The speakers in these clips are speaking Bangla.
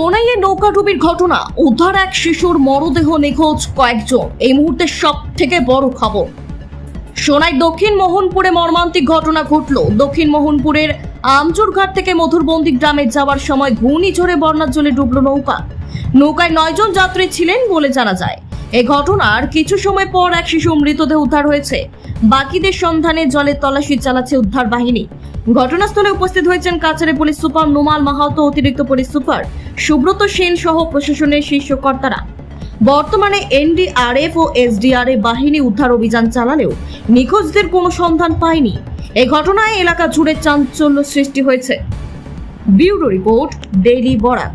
সোনাইয়ে নৌকাডুবির ঘটনা, উদ্ধার এক শিশুর মরদেহ নিখোঁজ কয়েকজন। এই মুহূর্তে সব থেকে বড় খবর। সোনাই দক্ষিণ মোহনপুরে মর্মান্তিক ঘটনা ঘটল। দক্ষিণ মোহনপুরের আমচুরঘাট থেকে মধুরবন্দি গ্রামে যাওয়ার সময় ঘূর্ণিঝড়ে বর্ণার জলে ডুবল নৌকা। নৌকায় নয়জন যাত্রী ছিলেন বলে জানা যায়। এই ঘটনার কিছু সময় পর এক শিশু মৃতদেহ উদ্ধার হয়েছে। বাকিদের সন্ধানে জলে তল্লাশি চালাচ্ছে উদ্ধার বাহিনী। ঘটনাস্থলে উপস্থিত হয়েছেন কাছাড়ে পুলিশ সুপার নোমাল মাহাতো অতিরিক্ত পুলিশ সুপার সুব্রত সেন সহ প্রশাসনের শীর্ষ কর্তারা। বর্তমানে এনডিআরএফ ও এসডিআরএফ বাহিনী উদ্ধার অভিযান চালালেও নিখোঁজদের কোনো সন্ধান পায়নি। এই ঘটনায় এলাকা জুড়ে চাঞ্চল্য সৃষ্টি হয়েছে। Bureau report, daily Barak.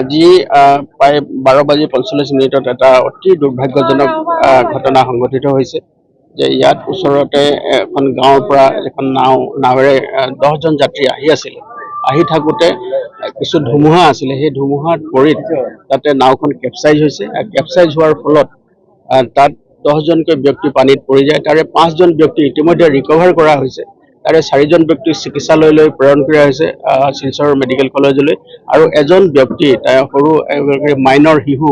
আজি প্ৰায় বাৰ বাজি পঞ্চল্লিছ মিনিটত এটা অতি দুৰ্ভাগ্যজনক ঘটনা সংঘটিত হৈছে, যে ইয়াত ওচৰতে এখন গাঁৱৰ পৰা এখন নাও, নাৱেৰে দহজন যাত্ৰী আহি আছিলে। আহি থাকোঁতে কিছু ধুমুহা আছিলে। সেই ধুমুহাত পৰি তাতে নাওখন কেপচাইজ হৈছে। কেপচাইজ হোৱাৰ ফলত তাত দহজনকৈ ব্যক্তি পানীত পৰি যায়। তাৰে পাঁচজন ব্যক্তি ইতিমধ্যে ৰিকভাৰ কৰা হৈছে। তাৰে চাৰিজন ব্যক্তিক চিকিৎসালয়লৈ প্ৰেৰণ কৰা হৈছে শিলচৰ মেডিকেল কলেজলৈ। আৰু এজন ব্যক্তি সৰু মাইনৰ শিশু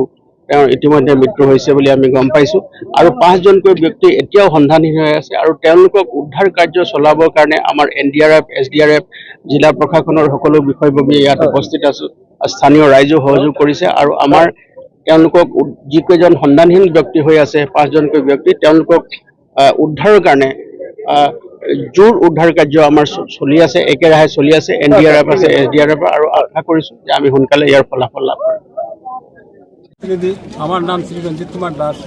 তেওঁৰ ইতিমধ্যে মৃত্যু হৈছে বুলি আমি গম পাইছোঁ। আৰু পাঁচজনকৈ ব্যক্তি এতিয়াও সন্ধানহীন হৈ আছে আৰু তেওঁলোকক উদ্ধাৰ কাৰ্য চলাবৰ কাৰণে আমাৰ N D R F S D R F জিলা প্ৰশাসনৰ সকলো বিষয়ববী ইয়াত উপস্থিত আছোঁ। স্থানীয় ৰাইজেও সহযোগ কৰিছে আৰু আমাৰ তেওঁলোকক যিকেইজন সন্ধানহীন ব্যক্তি হৈ আছে পাঁচজনকৈ ব্যক্তি তেওঁলোকক উদ্ধাৰৰ কাৰণে জোৰ উদ্ধাৰ কাৰ্য আমাৰ চলি আছে, একেৰাহে চলি আছে এন ডি আৰ এফ আছে এছ ডি আৰ এফ আৰু আশা কৰিছোঁ যে আমি সোনকালে ইয়াৰ ফলাফল লাভ প্রতিনিধি আমার নাম শ্রী রঞ্জিত কুমার দাস।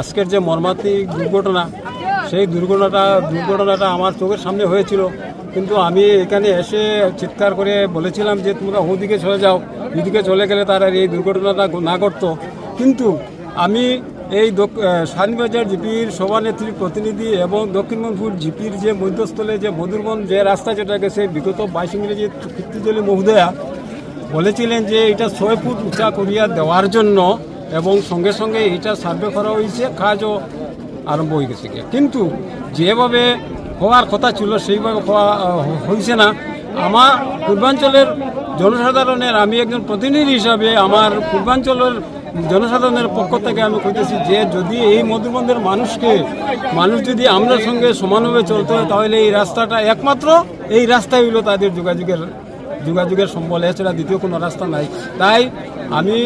আজকের যে মর্মান্তিক দুর্ঘটনা সেই দুর্ঘটনাটা দুর্ঘটনাটা আমার চোখের সামনে হয়েছিল কিন্তু আমি এখানে এসে চিৎকার করে বলেছিলাম যে তোমরা ওদিকে চলে যাও, ওদিকে চলে গেলে তার এই দুর্ঘটনাটা না ঘটতো কিন্তু আমি এই শানবাজার জিপির সভানেত্রী প্রতিনিধি এবং দক্ষিণবঙ্গপুর জিপির যে মধ্যস্থলে যে মধুরবন যে রাস্তা যেটা গেছে, বিগত বাইশ ইংরেজি কীর্তিজলি মহোদয়া বলেছিলেন যে এটা ছয় ফুট উঁচা করিয়া দেওয়ার জন্য এবং সঙ্গে সঙ্গে এটা সার্ভে করা হয়েছে, কাজও আরম্ভ হয়ে গেছে কিন্তু যেভাবে হওয়ার কথা ছিল, সেইভাবে হওয়া হয়েছে না। আমার পূর্বাঞ্চলের জনসাধারণের, আমি একজন প্রতিনিধি হিসাবে আমার পূর্বাঞ্চলের জনসাধারণের পক্ষ থেকে আমি কইতেছি যে যদি এই মধুবন্ধের মানুষকে, মানুষ যদি আমরা সঙ্গে সমানভাবে চলতে হয়, তাহলে এই রাস্তাটা একমাত্র এই রাস্তাই হইল তাদের যোগাযোগের যোগাযোগের সম্বল। এছাড়া দ্বিতীয় কোনো রাস্তা নাই। তাই আমি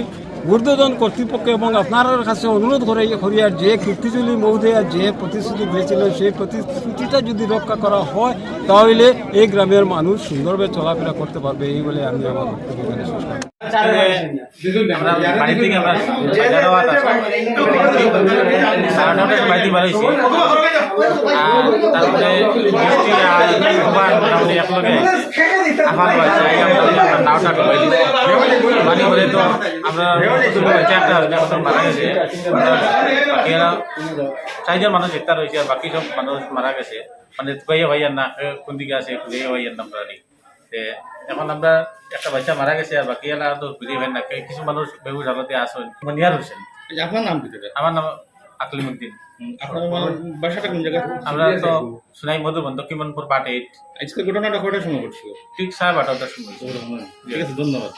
ঊর্ধ্বতন কর্তৃপক্ষ এবং আপনার কাছে অনুরোধ করে করিয়ার যে কীর্তিজলি মহোদয়া যে প্রতিশ্রুতি দিয়েছিলেন সেই প্রতিশ্রুতিটা যদি রক্ষা করা হয়, তাহলে এই গ্রামের মানুষ সুন্দরভাবে চলাফেরা করতে পারবে, এই বলে আমি আমার বক্তব্য এখানে শেষ করছি। আমরা বাড়ি থেকে আমরা বাজার হওয়া সাড়ে নটায় বাড়িতে বাড়াইছি আর তারপরে বৃষ্টি আর আবার মোটামুটি একলগে আফান হয়েছে এই আমরা আমরা নাওটা ডুবাই দিচ্ছি বাড়ি করে তো আমরা হয়েছে একটা একটা মারা গেছে আমরা বাকি এরা চারজন মানুষ গ্রেপ্তার হয়েছে আর বাকি সব মানুষ মারা গেছে মানে তুকাইয়া ভাইয়ার না এ কোন দিকে আছে তুকাইয়া ভাইয়ার নাম প্রাণী তে এখন আমরা একটা বাচ্চা মারা গেছে আর বাকি এরা তো ফিরে ভাই না কিছু মানুষ বেগুজ হালতে আসেন মনিয়ার হোসেন আপনার নাম কি আমার নাম আপনার মানে আমরা তো সুনাই মধুবন দক্ষিণমনপুর পার্ট এইট আজকে ঘটনাটা কটার সময় ঘটছিল ঠিক সাড়ে বারোটার সময় ঠিক আছে ধন্যবাদ।